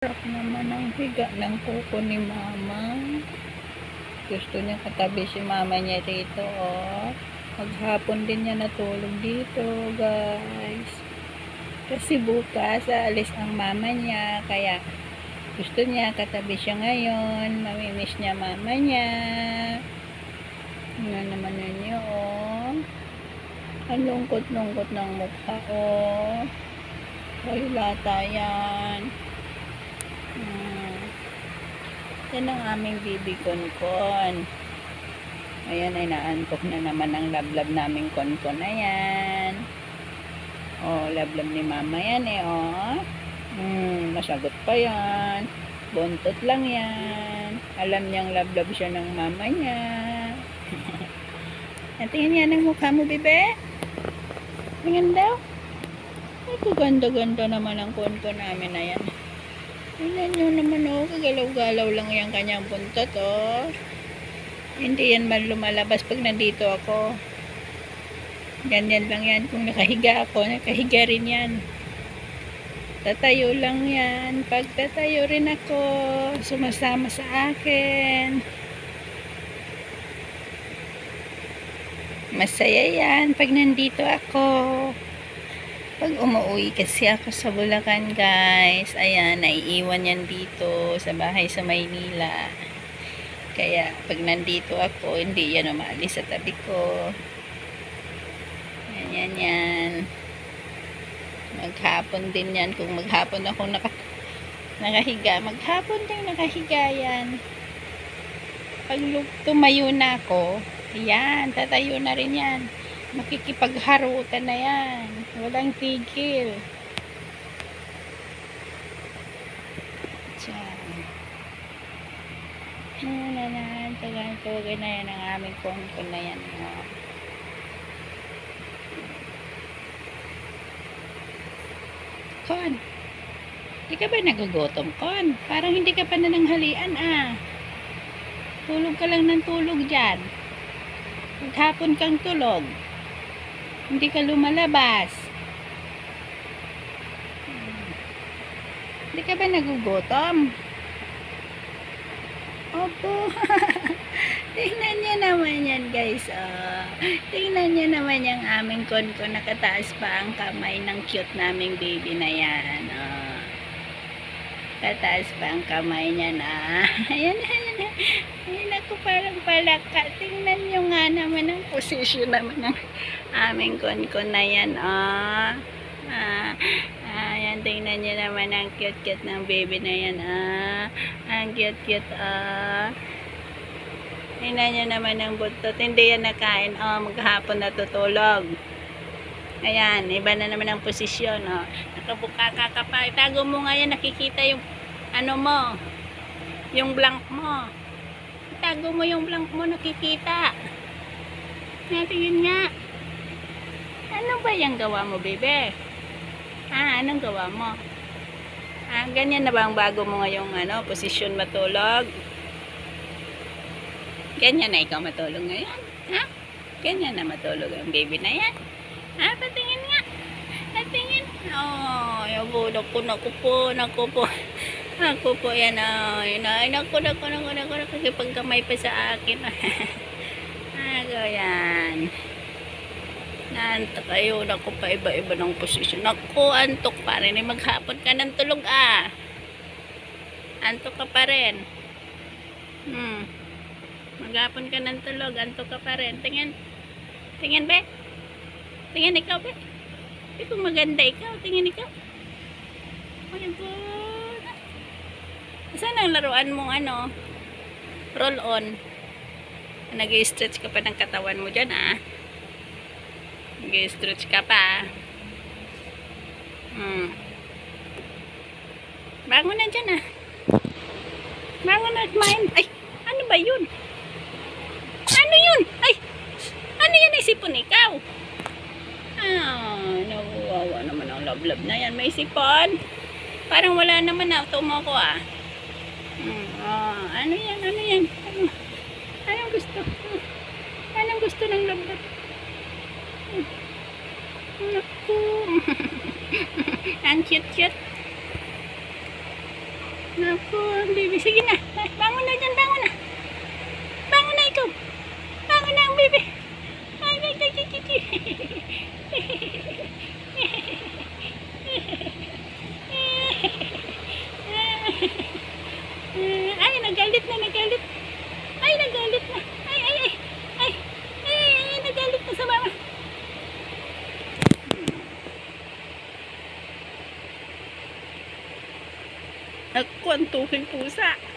Sarap naman ang higa ng kuko ni mama. Gusto niya katabi si mama niya dito, oh. Maghapon din niya natulog dito, guys. Kasi bukas, aalis ang mama niya. Kaya, gusto niya katabi siya ngayon. Mamimiss niya mama niya. Ano naman ninyo, oh. Ang lungkot-lungkot ng mukha, oh. Ay, lata yan. Hmm. Yan ang aming bibi konkon. Ayan ay naantok na naman ang lablab naming konkon na yan. Oh, lablab ni mama yan eh, oh. Hmm, masagot pa yan. Buntot lang yan. Alam niyang lablab siya ng mama niya. At tingin yan ang mukha mo, bebe. Tingin daw. Ay, kaganda-ganda naman ang konkon namin na yan. Tingnan nyo naman oh, kagalaw-galaw lang yung kanyang buntot oh. Hindi yan man lumalabas pag nandito ako. Ganyan lang yan kung nakahiga ako, nakahiga rin yan. Tatayo lang yan. Pag tatayo rin ako, sumasama sa akin. Masaya yan pag nandito ako. Pag umuwi kasi ako sa Bulacan, guys, ayan, naiiwan yan dito sa bahay sa Maynila. Kaya, pag nandito ako, hindi yan umalis sa tabi ko. Yan, yan, yan. Maghapon din yan. Kung maghapon ako naka, nakahiga, maghapon din nakahiga yan. Pag tumayo na ako, yan, tatayo na rin yan makikipagharutan na yan. Walang tigil. Diyan. Ano na na, tagal tawagin na yan ang aming kongkong na yan. Oh. Kon, di ka ba nagugutom, Kon? Parang hindi ka pa nananghalian, ah. Tulog ka lang ng tulog dyan. Maghapon kang tulog. Hindi ka lumalabas. Hindi ka ba nagugutom? Opo. Tingnan niyo naman yan, guys. Oh. Tingnan niyo naman yung aming konko. Nakataas pa ang kamay ng cute naming baby na yan. Oh. Kataas pa ang kamay niya na. Ayan, ayan. Ayan ako parang palaka. Tingnan niyo nga naman ang position naman ng aming konkon na yan, ah. Ah, ayan, tingnan niyo naman ang cute-cute ng baby na yan, ah. Ang cute-cute, ah. Tingnan niyo naman ang buntot. Hindi yan nakain, oh, maghapon natutulog. Ayan, iba na naman ang posisyon, oh. Nakabuka ka pa. Itago mo nga yan, nakikita yung, ano mo, yung blank mo. Itago mo yung blank mo, nakikita. Natingin nga. Ano ba yung gawa mo, bebe? Ah, anong gawa mo? Ah, ganyan na ba ang bago mo ngayong ano, posisyon matulog? Ganyan na ikaw matulog ngayon? Ha? Ganyan na matulog ang baby na yan? Ha? Patingin nga. Patingin. Oh, yabo, naku, naku po, naku po. Ako po yan, oh. Ay, naku, naku, naku, naku, naku, nakipagkamay pa sa akin. Ako yan. Naantok kayo. Naku pa iba-iba ng posisyon. Naku, antok pa rin. Eh, Maghapon ka ng tulog ah. Antok ka pa rin. Hmm. Maghapon ka ng tulog. Antok ka pa rin. Tingin. Tingin be. Tingin ikaw be. Kung maganda ikaw. Tingin ikaw. Ay, po. Saan ang laruan mong ano? Roll on. Nag-stretch ka pa ng katawan mo dyan ah. Nag-stretch ka pa. Hmm. Bangon na dyan ah. Bangon na kumain. Ay, ano ba yun? Ano yun? Ay, ano yan ay sipon ikaw? Nawawa naman ang lablab na yan. May sipon. Parang wala naman na. Tumo ah. Hmm, ah, ano yan? Ano yan? Ano? Anong gusto? Hmm. Anong gusto ng lablab? Naku. Ang cute-cute. Naku, baby. Sige na. Bangon na dyan, bangon na. Bangon na ikaw. Bangon na ang baby. Ay, ay, ay, ay, ay, ay. Ay, nagalit na, nagalit. Ay, nagalit na. Ay, ay, ay. Ay, ay, ay, nagalit na sa mama. Ako ang tuking pusa.